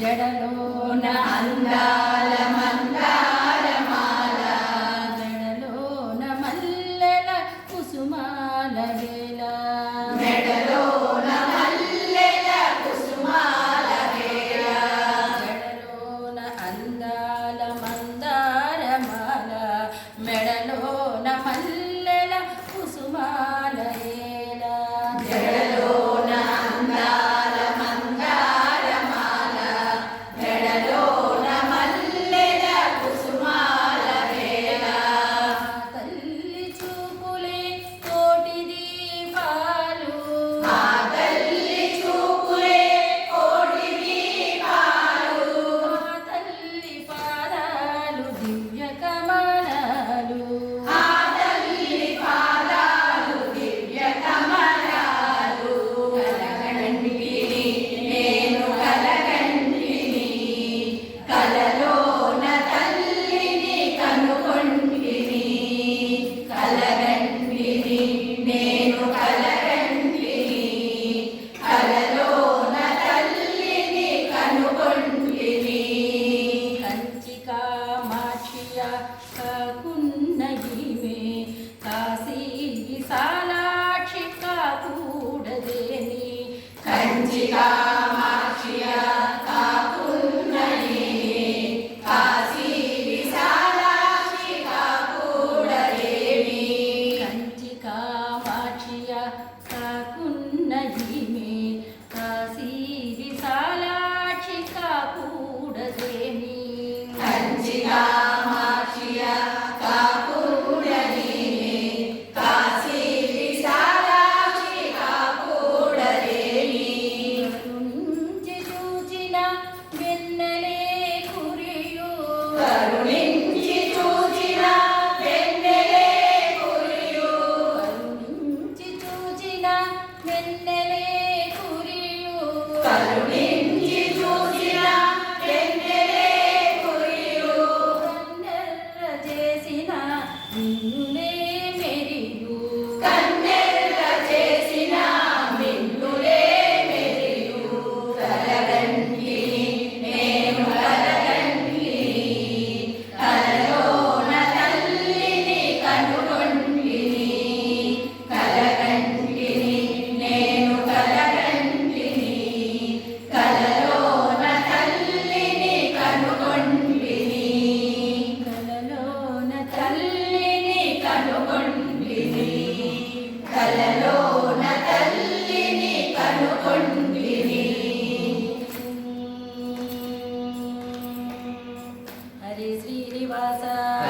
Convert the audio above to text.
జడలో అందాల. 아. சாலாட்சி காக்கூடதே நீ கஞ்சிகா Yeah. Srinivasan.